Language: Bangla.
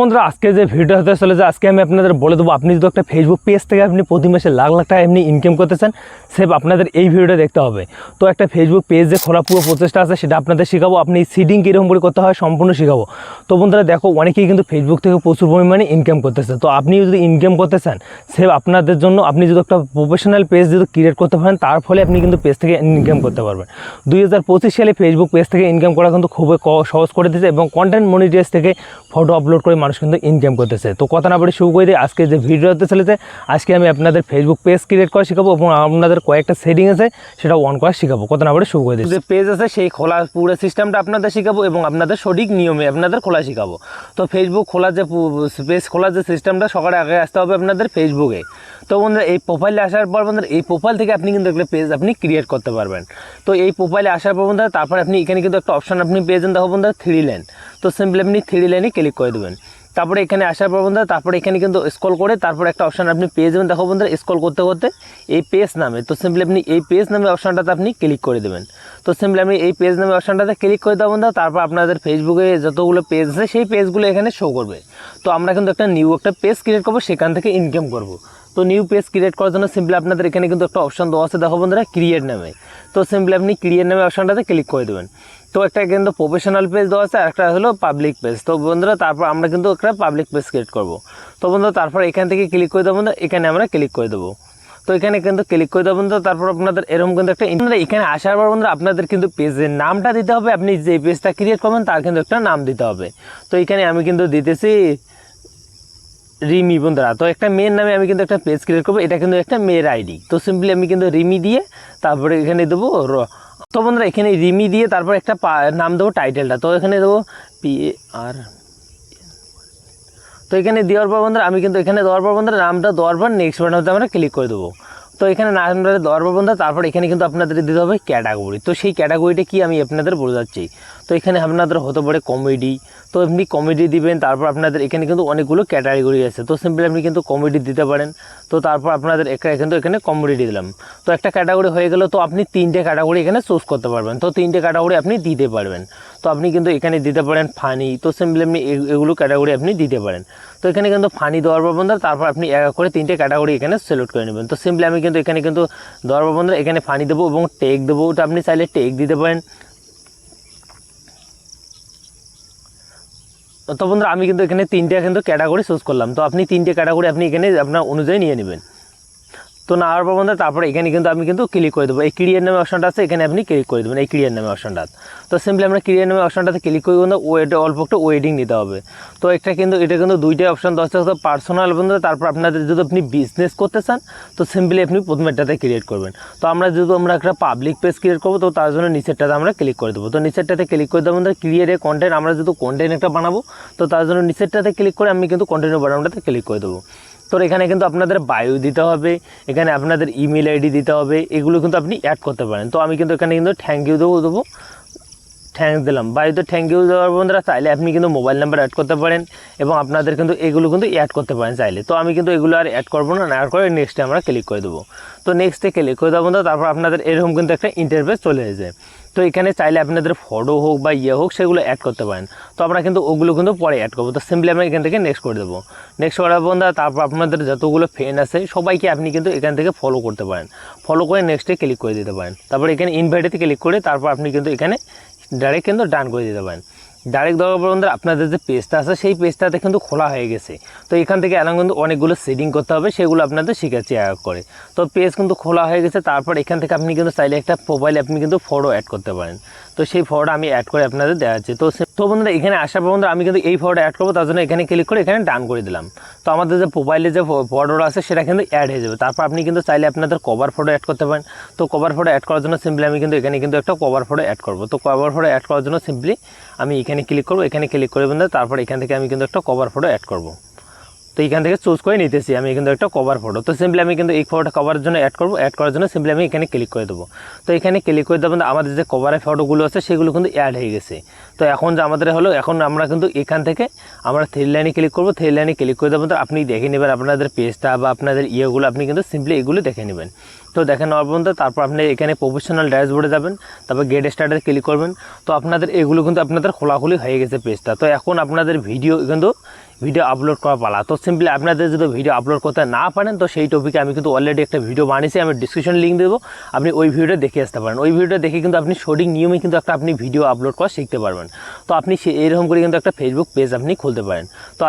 বন্ধুরা, আজকে যে ভিডিও হতে চলে যে আজকে আমি আপনাদের বলে দেবো, আপনি যদি একটা ফেসবুক পেজ থেকে আপনি প্রতি মাসে লাখ লাখ টাকা এমনি ইনকাম করতে চান সেভ আপনাদের এই ভিডিওটা দেখতে হবে। তো একটা ফেসবুক পেজ যে খোলা পুরো প্রচেষ্টা আছে, সেটা আপনাদের শেখাবো, আপনি সিডিং কীরকম করে করতে হয় সম্পূর্ণ শেখাবো। তো বন্ধুরা, দেখো, অনেকেই কিন্তু ফেসবুক থেকে প্রচুর পরিমাণে ইনকাম করতেছে। তো আপনি যদি ইনকাম করতে চান সেভ আপনাদের জন্য আপনি যদি একটা প্রফেশনাল পেজ যদি ক্রিয়েট করতে পারেন, তার ফলে আপনি কিন্তু পেজ থেকে ইনকাম করতে পারবেন। দুই হাজার পঁচিশ সালে ফেসবুক পেজ থেকে ইনকাম করা কিন্তু খুবই সহজ করে দিয়েছে এবং কন্টেন্ট মনিটাইজ থেকে ফটো আপলোড করে মানুষ কিন্তু ইনকাম করতেছে। তো কথা না বলে শুরু করে দিই। আজকে যে ভিডিও হতে চলেছে, আজকে আমি আপনাদের ফেসবুক পেজ ক্রিয়েট করা শেখাবো এবং আপনাদের কয়েকটা সেটিং আছে, সেটা অন করা শেখাবো। কথা না বলে শুরু করে দিই। যে পেজ আছে, সেই খোলা পুরো সিস্টেমটা আপনাদের শেখাবো এবং আপনাদের সঠিক নিয়মে আপনাদের খোলা শেখাবো। তো ফেসবুক খোলা যে পেজ খোলার যে সিস্টেমটা সকালে আগে আসতে হবে আপনাদের ফেসবুকে তো বন্ধুরা, এই প্রোফাইলে আসার পর বন্ধুরা, এই প্রোফাইল থেকে আপনি কিন্তু একটা পেজ আপনি ক্রিয়েট করতে পারবেন। তো এই প্রোফাইলে আসার পর বন্ধুরা, তারপর আপনি এখানে কিন্তু একটা অপশন আপনি পেয়েছেন দেখো বন্ধুরা থ্রি লাইন তো সিম্পলি আপনি থ্রি লাইনে ক্লিক করে দেবেন। তারপরে এখানে আসার পর বন্ধুরা, তারপরে এখানে কিন্তু স্ক্রল করে তারপর একটা অপশন আপনি পেয়ে যাবেন। দেখো বন্ধুরা স্ক্রল করতে করতে এই পেজ নামে, তো সিম্পলি আপনি এই পেজ নামে অপশনটাতে আপনি ক্লিক করে দেবেন। তো সিম্পলি আপনি এই পেজ নামে অপশনটাতে ক্লিক করে দেওয়া বন্ধুরা, তারপর আপনাদের ফেসবুকে যতগুলো পেজ আছে, সেই পেজগুলো এখানে শো করবে। তো আমরা কিন্তু একটা নিউ একটা পেজ ক্রিয়েট করব, সেখান থেকে ইনকাম করব। তো নিউ পেজ ক্রিয়েট করার জন্য সিম্পলি আপনাদের এখানে কিন্তু একটা অপশন দেওয়া আছে, দেখো বন্ধুরা ক্রিয়েট নামে। তো সিম্পলি আপনি ক্রিয়েট নামে অপশনটাতে ক্লিক করে দেবেন। তো একটা কিন্তু প্রফেশনাল পেজ দেওয়া আছে আর একটা হলো পাবলিক পেজ তো বন্ধুরা, তারপর আমরা কিন্তু একটা পাবলিক পেজ ক্রিয়েট করব। তো বন্ধুরা, তারপর এখান থেকে ক্লিক করে দেবো বন্ধুরা, এখানে আমরা ক্লিক করে দেবো। তো এখানে কিন্তু ক্লিক করে দেবেন তো তারপর আপনাদের এরকম কিন্তু একটা এখানে আসার পর বন্ধুরা, আপনাদের কিন্তু পেজের নামটা দিতে হবে, আপনি যে পেজটা ক্রিয়েট করবেন, তার কিন্তু একটা নাম দিতে হবে। তো এখানে আমি কিন্তু দিতেছি রিমি বন্ধুরা। তো একটা মেয়ের নামে আমি কিন্তু একটা পেজ ক্রিয়েট করব, এটা কিন্তু একটা মেয়ের আইডি তো সিম্পলি আমি কিন্তু রিমি দিয়ে তারপরে এখানে দেবো তো বন্ধুরা, এখানে রিমি দিয়ে তারপর একটা নাম দেবো টাইটেলটা। তো এখানে দেবো পি আর তো এখানে দেওয়ার পর বন্ধুরা, আমি কিন্তু এখানে দেওয়ার পর বন্ধুরা, নামটা দেওয়ার পর নেক্সট বাটনতে আমরা ক্লিক করে দেবো। তো এখানে নামটা দেওয়ার পর বন্ধুরা, তারপর এখানে কিন্তু আপনাদের দিতে হবে ক্যাটাগরি তো সেই ক্যাটাগরিটা কি আমি আপনাদের বলে যাচ্ছি তো এখানে আপনাদের হতে পারে কমেডি তো এমনি কমেডি দিবেন, তারপর আপনাদের এখানে কিন্তু অনেকগুলো ক্যাটাগরি আছে। তো সিম্পলি আপনি কিন্তু কমেডি দিতে পারেন। তো তারপর আপনাদের এখানে কিন্তু এখানে কমেডি দিলাম। তো একটা ক্যাটাগরি হয়ে গেল, তো আপনি তিনটে ক্যাটাগরি এখানে চুজ করতে পারবেন। তো তিনটে ক্যাটাগরি আপনি দিতে পারবেন। তো আপনি কিন্তু এখানে দিতে পারেন ফানি তো সিম্পলি আপনি এগুলো ক্যাটাগরি আপনি দিতে পারেন। তো এখানে কিন্তু ফানি দেওয়ার পর বন্ধুরা তারপর আপনি এক করে তিনটে ক্যাটাগরি এখানে সিলেক্ট করে নেবেন। তো সিম্পলি আমি কিন্তু এখানে কিন্তু দেওয়ার পর বন্ধুরা এখানে ফানি দেবো এবং টেক দেবো। তো আপনি চাইলে টেক দিতে পারেন। তো বন্ধুরা, আমি কিন্তু এখানে তিনটে কিন্তু ক্যাটাগরি চুজ করলাম। তো আপনি তিনটে ক্যাটাগরি আপনি এখানে আপনার অনুযায়ী নিয়ে নেবেন। তো নেওয়ার পর বন্ধুরা তারপরে এখানে কিন্তু আমি কিন্তু ক্লিক করে দেবো। এই ক্রিয়ার নামে অপশনটা আছে, এখানে আপনি ক্লিক করে দেবেন এই ক্রিয়ার নামে অপশনটা তো সিম্পলি আমরা ক্রিয়ার নামে অপশনটাতে ক্লিক করে কিন্তু ওয়েট অল্প একটু ওয়েডিং নিতে হবে। তো একটা কিন্তু, এটা কিন্তু দুইটা অপশন দশ টাকা পার্সোনাল বন্ধুরা, তারপর আপনাদের যদি আপনি বিজনেস করতে চান, তো সিম্পলি আপনি প্রথমেরটাতে ক্রিয়েট করবেন। তো আমরা যেহেতু আমরা একটা পাবলিক পেজ ক্রিয়েট করব, তো তার জন্য নিচেরটাতে আমরা ক্লিক করে দেবো। তো নিচেরটাতে ক্লিক করে দেবো আমাদের ক্রিয়েটে কন্টেন্ট আমরা যেহেতু কন্টেন্ট একটা বানাবো, তো তার জন্য নিচেরটাতে ক্লিক করে আমি কিন্তু কন্টেন্ট বানানোটাতে ক্লিক করে দেবো। তো এখানে কিন্তু আপনাদের বায়ু দিতে হবে, এখানে আপনাদের ইমেল আইডি দিতে হবে, এগুলো কিন্তু আপনি অ্যাড করতে পারেন। তো আমি কিন্তু এখানে কিন্তু থ্যাংক ইউ দেবো দেবো। থ্যাঙ্কস দিলাম। বা বাড়িতে থ্যাংক ইউ দেওয়ার বন্ধুরা, চাইলে আপনি কিন্তু মোবাইল নাম্বার অ্যাড করতে পারেন এবং আপনাদের কিন্তু এগুলো কিন্তু অ্যাড করতে পারেন চাইলে। তো আমি কিন্তু এগুলো আর অ্যাড করব না অ্যাড করে নেক্সটে আমরা ক্লিক করে দেবো। তো নেক্সটে ক্লিক করে দেবো বন্ধুরা, তারপর আপনাদের এরকম কিন্তু একটা ইন্টারভেস চলে এসেছে। তো এখানে চাইলে আপনাদের ফটো হোক বা ইয়ে হোক, সেগুলো অ্যাড করতে পারেন। তো আমরা কিন্তু ওগুলো কিন্তু পরে অ্যাড করব। তো সিম্পলি আমরা এখান থেকে নেক্সট করে দেবো। নেক্সট করার বন্ধুরা, তারপর আপনাদের যতগুলো ফ্রেন্ড আছে, সবাইকে আপনি কিন্তু এখান থেকে ফলো করতে পারেন। ফলো করে নেক্সটে ক্লিক করে দিতে পারেন। তারপর এখানে ইনভাইটেতে ক্লিক করে, তারপর আপনি কিন্তু এখানে ডাইরেক্ট কিন্তু ডান করে দিতে পারেন। ডাইরেক্ট দেওয়ার পর বন্ধুরা, আপনাদের যে পেজটা আছে, সেই পেজটাতে কিন্তু খোলা হয়ে গেছে। তো এখান থেকে এখন কিন্তু অনেকগুলো সেটিং করতে হবে, সেগুলো আপনাদের শিখাচ্ছি এক করে। তো পেজ কিন্তু খোলা হয়ে গেছে, তারপর এখান থেকে আপনি কিন্তু চাইলে একটা মোবাইলে আপনি কিন্তু ফটো অ্যাড করতে পারেন। তো সেই ফটোটা আমি অ্যাড করে আপনাদের দেখাচ্ছি। তো সে- তো বন্ধুরা, এখানে আসার পর বন্ধুরা, আমি কিন্তু এই ফটোটা অ্যাড করব, তার জন্য এখানে ক্লিক করে এখানে ডান করে দিলাম। তো আমাদের যে মোবাইলে যে ফটোটা আছে, সেটা কিন্তু অ্যাড হয়ে যাবে। তারপর আপনি কিন্তু চাইলে আপনাদের কভার ফটো অ্যাড করতে পারেন। তো কভার ফটো অ্যাড করার জন্য সিম্পলি আমি কিন্তু এখানে কিন্তু একটা কভার ফটো অ্যাড করব। তো কভার ফটো অ্যাড করার জন্য সিম্পলি আমি এখানে ক্লিক করব। এখানে ক্লিক করে বন্ধুরা, তারপর এখান থেকে আমি কিন্তু একটা কভার ফটো অ্যাড করব। তো এখান থেকে চুজ করে নিতেছি। আমি কিন্তু একটা কভার ফটো তো সিম্পলি আমি কিন্তু এই ফটোটা কভারের জন্য অ্যাড করব। অ্যাড করার জন্য সিম্পলি আমি এখানে ক্লিক করে দেবো। তো এখানে ক্লিক করে দেবো আমাদের যে কভারের ফটোগুলো আছে, সেগুলো কিন্তু অ্যাড হয়ে গেছে। তো এখন যে আমাদের হলো, এখন আমরা কিন্তু এখান থেকে আমরা থ্রি লাইনে ক্লিক করব। থ্রি লাইনে ক্লিক করে দেবো তো আপনি দেখে নেবেন আপনাদের পেজটা বা আপনাদের ইয়েগুলো, আপনি কিন্তু সিম্পলি এগুলো দেখে নেবেন। তো দেখেন নেওয়ার তারপর আপনি এখানে প্রফেশনাল ড্যাশবোর্ডে যাবেন, তারপর গেট স্টার্টে ক্লিক করবেন। তো আপনাদের এগুলো কিন্তু আপনাদের খোলাখুলি হয়ে গেছে পেজটা তো এখন আপনাদের ভিডিও কিন্তু ভিডিও আপলোড করা পালা। তো সিম্পলি আপনাদের যদি ভিডিও আপলোড করতে না পারেন, তো সেই টপিকে আমি কিন্তু অলরেডি একটা ভিডিও বানিয়েছি, আমি ডিসক্রিপশন লিঙ্ক দেবো। আপনি ওই ভিডিওটা দেখে আসতে পারেন। ওই ভিডিওটা দেখে কিন্তু আপনি সঠিক নিয়মে কিন্তু একটা আপনি ভিডিও আপলোড করা শিখতে পারবেন। তো আপনি সে এরকম করে কিন্তু একটা ফেসবুক পেজ আপনি খুলতে পারেন। তো